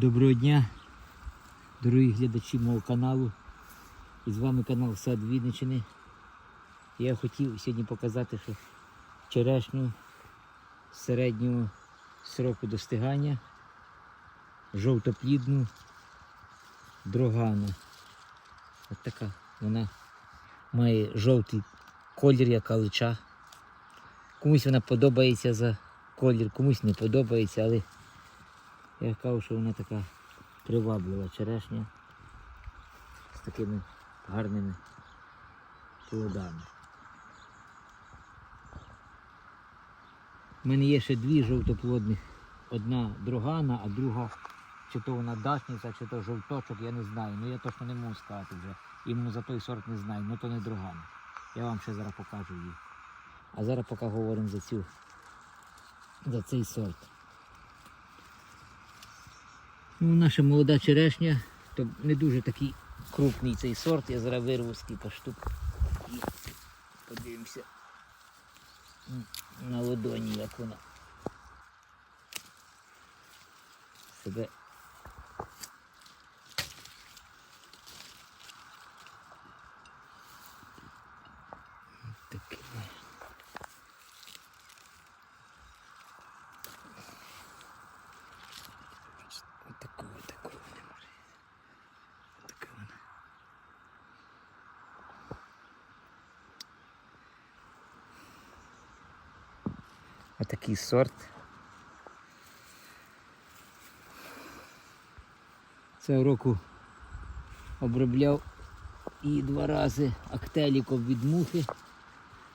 Доброго дня, дорогі глядачі мого каналу. І з вами канал Сад Вінничини. Я хотів сьогодні показати, що черешню середнього сроку достигання, жовтоплідну дрогана. От така вона має жовтий колір, як алича. Комусь вона подобається за колір, комусь не подобається, але я кажу, що вона така приваблива черешня з такими гарними плодами. У мене є ще дві жовтоплодних. Одна другана, а друга чи то вона дашниця, чи то жовточок, я не знаю. Ну я точно не можу сказати вже. Іменно за той сорт не знаю, ну то не другана. Я вам ще зараз покажу її. А зараз поки говоримо за цю за цей сорт. Ну, наша молода черешня, то не дуже такий крупний цей сорт. Я зараз вирву скільки штук. І подивимося на ладоні, як вона себе. Таке. Такого, такого не може. Така вона. Отакий сорт. Цього року обробляв і два рази актеліком від мухи,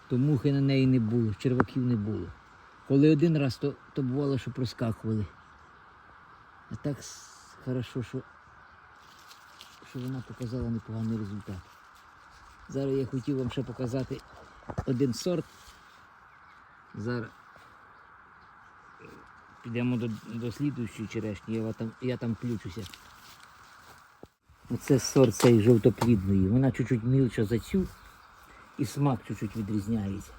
то мухи на неї не було, черваків не було. Коли один раз, то, то бувало, що проскакували. А так хорошо, що, що вона показала непоганий результат. Зараз я хотів вам ще показати один сорт. Зараз підемо до, до слідуючої черешні, я там, я там включуся. Оце сорт цей жовтоплідної. Вона чуть-чуть мілша за цю і смак чуть-чуть відрізняється.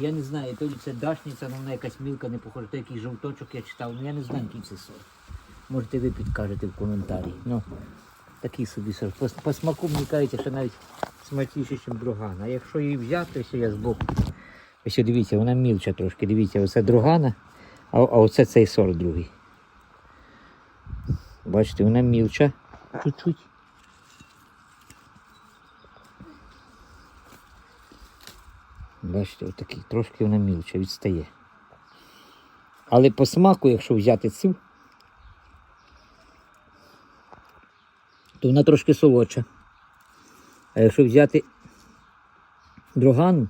Я не знаю, то ли це дашниця, але вона якась мілка, не похожа, то якийсь жовточок я читав, але я не знаю, який це сорт. Можете ви підкажете в коментарі. Ну, такий собі сорт. По, по смаку мені кажеться, що навіть смачніше, ніж другана. А якщо її взяти, ось я збоку. Ось дивіться, вона мілча трошки. Дивіться, оце другана, а, а оце цей сорт другий. Бачите, вона мілча чуть-чуть. Бачите, отакий, трошки вона мілча, відстає. Але по смаку, якщо взяти цю, то вона трошки солодша. А якщо взяти другану,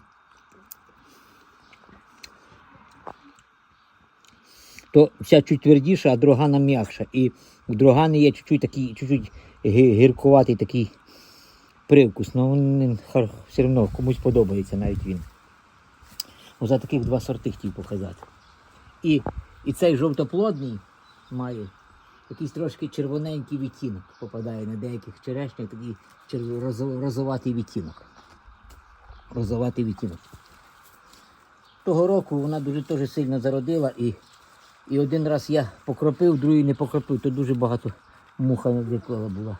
то ця чуть твердіша, а другана м'якша. І в другани є чуть-чуть такий, чуть-чуть гіркуватий такий привкус. Ну він все одно комусь подобається навіть він. Ось таких два сорти хотів показати. І, і цей жовтоплодний має якийсь трошки червоненький відтінок. Попадає на деяких черешнях такий черв- розоватий відтінок. Розоватий відтінок. Того року вона дуже теж сильно зародила і, і один раз я покропив, другий не покропив, то дуже багато муха виклала була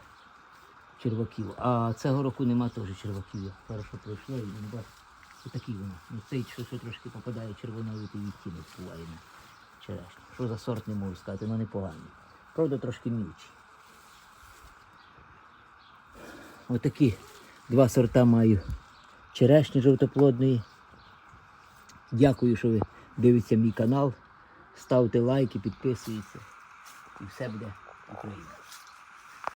черваків. А цього року нема теж черваків. Я Хорошо і не бачу. Отакий вона. Ну, цей що, що трошки попадає червоновитий відтінок буває на черешню. Що за сорт не можу сказати, але непоганий. Правда, трошки мілчий. Отакі два сорта маю черешні жовтоплодної. Дякую, що ви дивитеся мій канал. Ставте лайки, підписуйтесь. І все буде Україна.